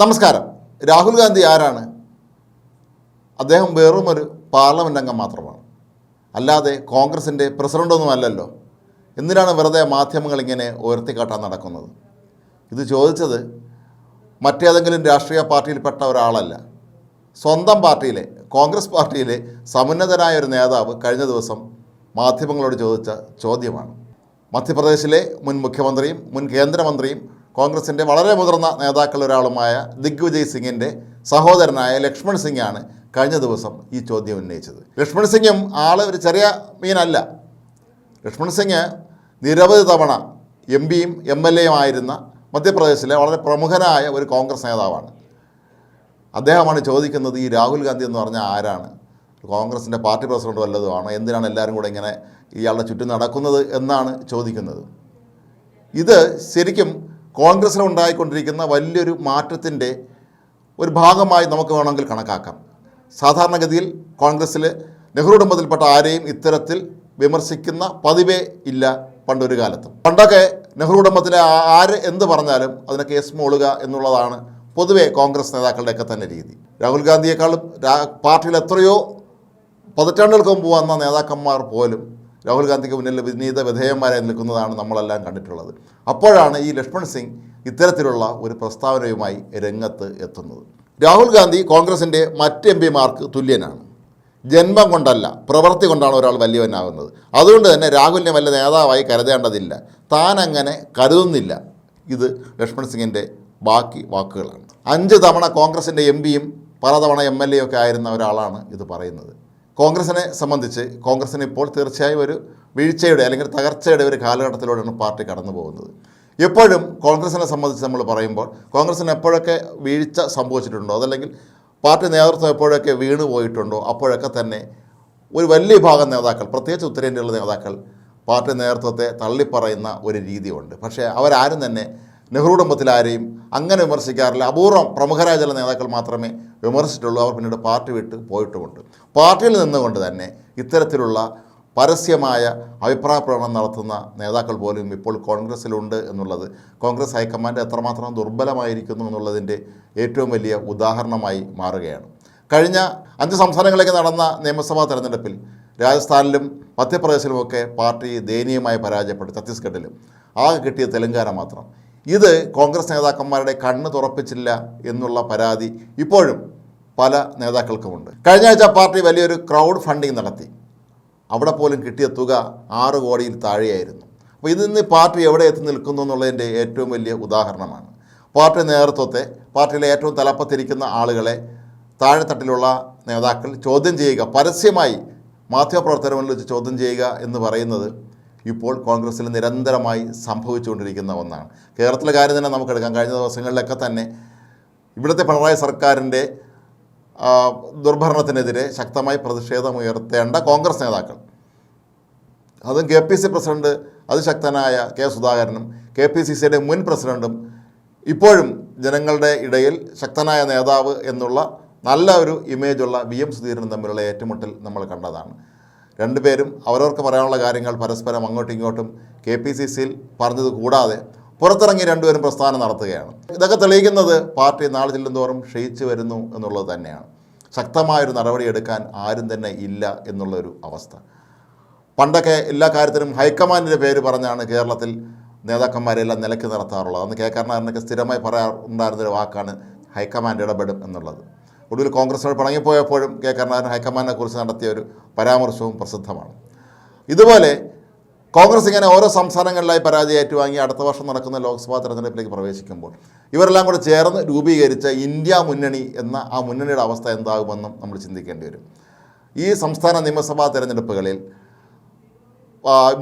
നമസ്കാരം. രാഹുൽ ഗാന്ധി ആരാണ്? അദ്ദേഹം വെറും ഒരു പാർലമെന്റ് അംഗം മാത്രമാണ്. അല്ലാതെ കോൺഗ്രസിന്റെ പ്രസിഡന്റൊന്നും അല്ലല്ലോ. എന്തിനാണ് വെറുതെ മാധ്യമങ്ങൾ ഇങ്ങനെ ഉയർത്തിക്കാട്ടാൻ നടക്കുന്നത്? ഇത് ചോദിച്ചത് മറ്റേതെങ്കിലും രാഷ്ട്രീയ പാർട്ടിയിൽപ്പെട്ട ഒരാളല്ല. സ്വന്തം പാർട്ടിയിലെ കോൺഗ്രസ് പാർട്ടിയിലെ സമുന്നതനായ ഒരു നേതാവ് കഴിഞ്ഞ ദിവസം മാധ്യമങ്ങളോട് ചോദിച്ച ചോദ്യമാണ്. മധ്യപ്രദേശിലെ മുൻ മുഖ്യമന്ത്രിയും മുൻ കേന്ദ്രമന്ത്രിയും കോൺഗ്രസിന്റെ വളരെ മുതിർന്ന നേതാക്കളൊരാളുമായ ദിഗ്വിജയ് സിംഗിന്റെ സഹോദരനായ ലക്ഷ്മൺ സിംഗാണ് കഴിഞ്ഞ ദിവസം ഈ ചോദ്യം ഉന്നയിച്ചത്. ലക്ഷ്മൺ സിംഗും ആൾ ഒരു ചെറിയ മീനല്ല. ലക്ഷ്മൺ സിംഗ് നിരവധി തവണ എം പിയും എം എൽ എയും ആയിരുന്ന മധ്യപ്രദേശിലെ വളരെ പ്രമുഖനായ ഒരു കോൺഗ്രസ് നേതാവാണ്. അദ്ദേഹമാണ് ചോദിക്കുന്നത് ഈ രാഹുൽ ഗാന്ധി എന്ന് പറഞ്ഞാൽ ആരാണ്? കോൺഗ്രസിന്റെ പാർട്ടി പ്രസിഡന്റ് വല്ലതുമാണ് എന്തിനാണ് എല്ലാവരും കൂടെ ഇങ്ങനെ ഇയാളുടെ ചുറ്റും നടക്കുന്നത് എന്നാണ് ചോദിക്കുന്നത്. ഇത് ശരിക്കും കോൺഗ്രസ്സിൽ ഉണ്ടായിക്കൊണ്ടിരിക്കുന്ന വലിയൊരു മാറ്റത്തിന്റെ ഒരു ഭാഗമായി നമുക്ക് വേണമെങ്കിൽ കണക്കാക്കാം. സാധാരണഗതിയിൽ കോൺഗ്രസ്സിൽ നെഹ്റു ആരെയും ഇത്തരത്തിൽ വിമർശിക്കുന്ന പതിവേ ഇല്ല പണ്ടൊരു കാലത്തും. പണ്ടൊക്കെ നെഹ്റു കുടുംബത്തിലെ ആര് എന്ത് പറഞ്ഞാലും അതിനെ കേസ് മോളുക എന്നുള്ളതാണ് പൊതുവെ കോൺഗ്രസ് നേതാക്കളുടെയൊക്കെ തന്നെ രീതി. രാഹുൽ ഗാന്ധിയെക്കാളും പാർട്ടിയിൽ എത്രയോ പതിറ്റാണ്ടുകൾക്ക് മുമ്പ് വന്ന നേതാക്കന്മാർ പോലും രാഹുൽ ഗാന്ധിക്ക് മുന്നിൽ വിനീത വിധേയന്മാരായി നിൽക്കുന്നതാണ് നമ്മളെല്ലാം കണ്ടിട്ടുള്ളത്. അപ്പോഴാണ് ഈ ലക്ഷ്മൺ സിംഗ് ഇത്തരത്തിലുള്ള ഒരു പ്രസ്താവനയുമായി രംഗത്ത് എത്തുന്നത്. രാഹുൽ ഗാന്ധി കോൺഗ്രസിന്റെ മറ്റ് എം പിമാർക്ക് തുല്യനാണ്. ജന്മം കൊണ്ടല്ല പ്രവൃത്തി കൊണ്ടാണ് ഒരാൾ വലിയവനാകുന്നത്. അതുകൊണ്ട് തന്നെ രാഹുലിനെ വല്ല നേതാവായി കരുതേണ്ടതില്ല. താൻ അങ്ങനെ കരുതുന്നില്ല. ഇത് ലക്ഷ്മൺ സിംഗിന്റെ ബാക്കി വാക്കുകളാണ്. അഞ്ച് തവണ കോൺഗ്രസിന്റെ എം പിയും പലതവണ എം എൽ എ ഒക്കെ ആയിരുന്ന ഒരാളാണ് ഇത് പറയുന്നത്. കോൺഗ്രസിനെ സംബന്ധിച്ച് കോൺഗ്രസിന് ഇപ്പോൾ തീർച്ചയായും ഒരു വീഴ്ചയുടെ അല്ലെങ്കിൽ തകർച്ചയുടെ ഒരു കാലഘട്ടത്തിലൂടെയാണ് പാർട്ടി കടന്നു പോകുന്നത്. എപ്പോഴും കോൺഗ്രസിനെ സംബന്ധിച്ച് നമ്മൾ പറയുമ്പോൾ കോൺഗ്രസിന് എപ്പോഴൊക്കെ വീഴ്ച സംഭവിച്ചിട്ടുണ്ടോ? അതല്ലെങ്കിൽ പാർട്ടി നേതൃത്വം എപ്പോഴൊക്കെ വീണു പോയിട്ടുണ്ടോ? അപ്പോഴൊക്കെ തന്നെ ഒരു വലിയ ഭാഗം നേതാക്കൾ പ്രത്യേകിച്ച് ഉത്തരേന്ത്യയിലുള്ള നേതാക്കൾ പാർട്ടി നേതൃത്വത്തെ തള്ളിപ്പറയുന്ന ഒരു രീതിയുണ്ട്. പക്ഷേ അവരാരും തന്നെ നെഹ്റു കുടുംബത്തിലാരെയും അങ്ങനെ വിമർശിക്കാറില്ല. അപൂർവം പ്രമുഖരായ ചില നേതാക്കൾ മാത്രമേ വിമർശിച്ചിട്ടുള്ളൂ. അവർ പിന്നീട് പാർട്ടി വിട്ട് പോയിട്ടുമുണ്ട്. പാർട്ടിയിൽ നിന്നുകൊണ്ട് തന്നെ ഇത്തരത്തിലുള്ള പരസ്യമായ അഭിപ്രായ പ്രകടനം നടത്തുന്ന നേതാക്കൾ പോലും ഇപ്പോൾ കോൺഗ്രസ്സിലുണ്ട് എന്നുള്ളത് കോൺഗ്രസ് ഹൈക്കമാൻഡ് എത്രമാത്രം ദുർബലമായിരിക്കുന്നു എന്നുള്ളതിന്റെ ഏറ്റവും വലിയ ഉദാഹരണമായി മാറുകയാണ്. കഴിഞ്ഞ അഞ്ച് സംസ്ഥാനങ്ങളിലേക്ക് നടന്ന നിയമസഭാ തെരഞ്ഞെടുപ്പിൽ രാജസ്ഥാനിലും മധ്യപ്രദേശിലുമൊക്കെ പാർട്ടി ദയനീയമായി പരാജയപ്പെട്ടു ഛത്തീസ്ഗഡിലും. ആകെ കിട്ടിയ തെലങ്കാന മാത്രം. ഇത് കോൺഗ്രസ് നേതാക്കന്മാരുടെ കണ്ണ് തുറപ്പിച്ചില്ല എന്നുള്ള പരാതി ഇപ്പോഴും പല നേതാക്കൾക്കുമുണ്ട്. കഴിഞ്ഞ ആഴ്ച പാർട്ടി വലിയൊരു ക്രൗഡ് ഫണ്ടിങ് നടത്തി. അവിടെ പോലും കിട്ടിയ തുക ആറ് കോടിയിൽ താഴെയായിരുന്നു. അപ്പോൾ ഇതിൽ നിന്ന് പാർട്ടി എവിടെ എത്തി നിൽക്കുന്നു എന്നുള്ളതിന്റെ ഏറ്റവും വലിയ ഉദാഹരണമാണ്. പാർട്ടി നേതൃത്വത്തെ പാർട്ടിയിലെ ഏറ്റവും തലപ്പത്തിരിക്കുന്ന ആളുകളെ താഴെത്തട്ടിലുള്ള നേതാക്കൾ ചോദ്യം ചെയ്യുക പരസ്യമായി മാധ്യമപ്രവർത്തനങ്ങളിൽ വെച്ച് ചോദ്യം ചെയ്യുക എന്ന് പറയുന്നത് ഇപ്പോൾ കോൺഗ്രസ്സിൽ നിരന്തരമായി സംഭവിച്ചുകൊണ്ടിരിക്കുന്ന ഒന്നാണ്. കേരളത്തിലെ കാര്യം തന്നെ നമുക്കെടുക്കാം. കഴിഞ്ഞ ദിവസങ്ങളിലൊക്കെ തന്നെ ഇവിടുത്തെ പിണറായി സർക്കാരിന്റെ ദുർഭരണത്തിനെതിരെ ശക്തമായി പ്രതിഷേധമുയർത്തേണ്ട കോൺഗ്രസ് നേതാക്കൾ. അതും കെ പി സി പ്രസിഡന്റ് അതിശക്തനായ കെ സുധാകരനും കെ പി സി സിയുടെ മുൻ പ്രസിഡന്റും ഇപ്പോഴും ജനങ്ങളുടെ ഇടയിൽ ശക്തനായ നേതാവ് എന്നുള്ള നല്ല ഒരു ഇമേജുള്ള വി എം സുധീരനും തമ്മിലുള്ള ഏറ്റുമുട്ടൽ നമ്മൾ കണ്ടതാണ്. രണ്ടുപേരും അവരവർക്ക് പറയാനുള്ള കാര്യങ്ങൾ പരസ്പരം അങ്ങോട്ടും ഇങ്ങോട്ടും കെ പി സി സിയിൽ പറഞ്ഞത് കൂടാതെ പുറത്തിറങ്ങി രണ്ടുപേരും പ്രസ്ഥാനം നടത്തുകയാണ്. ഇതൊക്കെ തെളിയിക്കുന്നത് പാർട്ടി നാളെ ചെല്ലുന്തോറും ക്ഷയിച്ചു വരുന്നു എന്നുള്ളത് തന്നെയാണ്. ശക്തമായൊരു നടപടിയെടുക്കാൻ ആരും തന്നെ ഇല്ല എന്നുള്ളൊരു അവസ്ഥ. പണ്ടൊക്കെ എല്ലാ കാര്യത്തിനും ഹൈക്കമാൻഡിന്റെ പേര് പറഞ്ഞാണ് കേരളത്തിൽ നേതാക്കന്മാരെല്ലാം നിലയ്ക്ക് നിർത്താറുള്ളത് അന്ന് കെ കരുണാകരനൊക്കെ സ്ഥിരമായി പറയാറുണ്ടായിരുന്നൊരു വാക്കാണ് ഹൈക്കമാൻഡ് ഇടപെടും എന്നുള്ളത്. ഒടുവിൽ കോൺഗ്രസിനോട് പിണങ്ങിപ്പോയപ്പോഴും കെ കരുണാകരൻ ഹൈക്കമാൻഡിനെ കുറിച്ച് നടത്തിയ ഒരു പരാമർശവും പ്രസിദ്ധമാണ്. ഇതുപോലെ കോൺഗ്രസ് ഇങ്ങനെ ഓരോ സംസ്ഥാനങ്ങളിലായി പരാജയം ഏറ്റുവാങ്ങി അടുത്ത വർഷം നടക്കുന്ന ലോക്സഭാ തെരഞ്ഞെടുപ്പിലേക്ക് പ്രവേശിക്കുമ്പോൾ ഇവരെല്ലാം കൂടെ ചേർന്ന് രൂപീകരിച്ച ഇന്ത്യ മുന്നണി എന്ന ആ മുന്നണിയുടെ അവസ്ഥ എന്താകുമെന്നും നമ്മൾ ചിന്തിക്കേണ്ടി വരും. ഈ സംസ്ഥാന നിയമസഭാ തെരഞ്ഞെടുപ്പുകളിൽ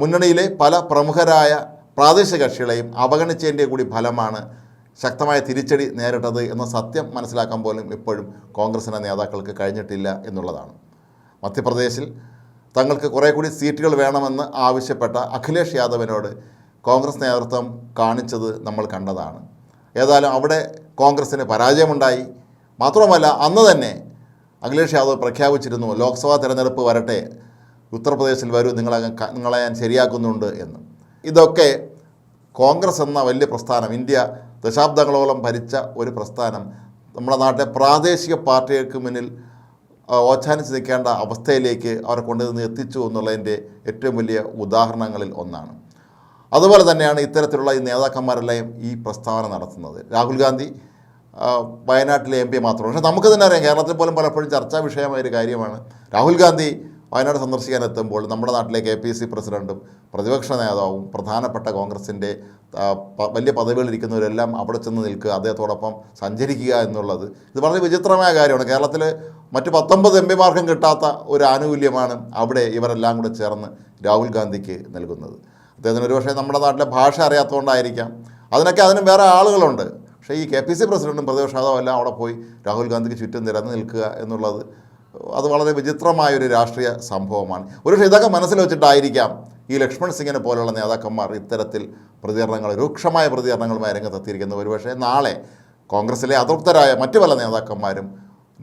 മുന്നണിയിലെ പല പ്രമുഖരായ പ്രാദേശിക കക്ഷികളെയും അവഗണിച്ചതിന്റെ കൂടി ഫലമാണ് ശക്തമായ തിരിച്ചടി നേരിട്ടത് എന്ന സത്യം മനസ്സിലാക്കാൻ പോലും ഇപ്പോഴും കോൺഗ്രസിന്റെ നേതാക്കൾക്ക് കഴിഞ്ഞിട്ടില്ല എന്നുള്ളതാണ്. മധ്യപ്രദേശിൽ തങ്ങൾക്ക് കുറേ കൂടി സീറ്റുകൾ വേണമെന്ന് ആവശ്യപ്പെട്ട അഖിലേഷ് യാദവിനോട് കോൺഗ്രസ് നേതൃത്വം കാണിച്ചത് നമ്മൾ കണ്ടതാണ്. ഏതായാലും അവിടെ കോൺഗ്രസ്സിന് പരാജയമുണ്ടായി. മാത്രമല്ല അന്ന് തന്നെ അഖിലേഷ് യാദവ് പ്രഖ്യാപിച്ചിരുന്നു ലോക്സഭാ തെരഞ്ഞെടുപ്പ് വരട്ടെ ഉത്തർപ്രദേശിൽ വരൂ നിങ്ങളെ നിങ്ങളെ ഞാൻ ശരിയാക്കുന്നുണ്ട് എന്ന്. ഇതൊക്കെ കോൺഗ്രസ് എന്ന വലിയ പ്രസ്ഥാനം ഇന്ത്യ ദശാബ്ദങ്ങളോളം ഭരിച്ച ഒരു പ്രസ്ഥാനം നമ്മുടെ നാട്ടിലെ പ്രാദേശിക പാർട്ടികൾക്ക് മുന്നിൽ ഓച്ചാനിച്ച് നിൽക്കേണ്ട അവസ്ഥയിലേക്ക് അവരെ കൊണ്ടുവന്ന് എത്തിച്ചു എന്നുള്ളതിന്റെ ഏറ്റവും വലിയ ഉദാഹരണങ്ങളിൽ ഒന്നാണ്. അതുപോലെ തന്നെയാണ് ഇത്തരത്തിലുള്ള ഈ നേതാക്കന്മാരെല്ലാം ഈ പ്രസ്താവന നടത്തുന്നത്. രാഹുൽ ഗാന്ധി വയനാട്ടിലെ എം പി മാത്രമാണ് പക്ഷേ നമുക്ക് തന്നെ അറിയാം കേരളത്തിൽ പോലും പലപ്പോഴും ചർച്ചാ വിഷയമായ ഒരു കാര്യമാണ്. രാഹുൽ ഗാന്ധി വയനാട് സന്ദർശിക്കാൻ എത്തുമ്പോൾ നമ്മുടെ നാട്ടിലെ കെ പി സി പ്രസിഡന്റും പ്രതിപക്ഷ നേതാവും പ്രധാനപ്പെട്ട കോൺഗ്രസിന്റെ വലിയ പദവികളിരിക്കുന്നവരെല്ലാം അവിടെ ചെന്ന് നിൽക്കുക അദ്ദേഹത്തോടൊപ്പം സഞ്ചരിക്കുക എന്നുള്ളത് ഇത് വളരെ വിചിത്രമായ കാര്യമാണ്. കേരളത്തിൽ മറ്റ് പത്തൊമ്പത് എം പിമാർക്കും കിട്ടാത്ത ഒരു ആനുകൂല്യമാണ് അവിടെ ഇവരെല്ലാം കൂടെ ചേർന്ന് രാഹുൽ ഗാന്ധിക്ക് നൽകുന്നത്. അദ്ദേഹത്തിന് ഒരുപക്ഷെ നമ്മുടെ നാട്ടിലെ ഭാഷ അറിയാത്തതുകൊണ്ടായിരിക്കാം. അതിനൊക്കെ അതിനും വേറെ ആളുകളുണ്ട്. പക്ഷേ ഈ കെ പി സി പ്രസിഡന്റും പ്രതിപക്ഷ നേതാവും എല്ലാം അവിടെ പോയി രാഹുൽ ഗാന്ധിക്ക് ചുറ്റും നിരന്ന് നിൽക്കുക എന്നുള്ളത് അത് വളരെ വിചിത്രമായൊരു രാഷ്ട്രീയ സംഭവമാണ്. ഒരുപക്ഷെ ഇതൊക്കെ മനസ്സിൽ വെച്ചിട്ടായിരിക്കാം ഈ ലക്ഷ്മൺ സിംഗിനെ പോലുള്ള നേതാക്കന്മാർ ഇത്തരത്തിൽ പ്രതികരണങ്ങൾ രൂക്ഷമായ പ്രതികരണങ്ങളുമായി രംഗത്തെത്തിയിരിക്കുന്നത്. ഒരുപക്ഷെ നാളെ കോൺഗ്രസിലെ അതൃപ്തരായ മറ്റു പല നേതാക്കന്മാരും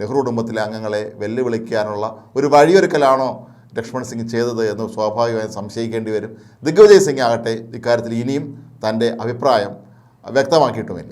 നെഹ്റു കുടുംബത്തിലെ അംഗങ്ങളെ വെല്ലുവിളിക്കാനുള്ള ഒരു വഴിയൊരുക്കലാണോ ലക്ഷ്മൺ സിംഗ് ചെയ്തത് എന്ന് സ്വാഭാവികമായും സംശയിക്കേണ്ടി വരും. ദിഗ്വിജയ് സിംഗ് ആകട്ടെ ഇക്കാര്യത്തിൽ ഇനിയും തന്റെ അഭിപ്രായം വ്യക്തമാക്കിയിട്ടുമില്ല.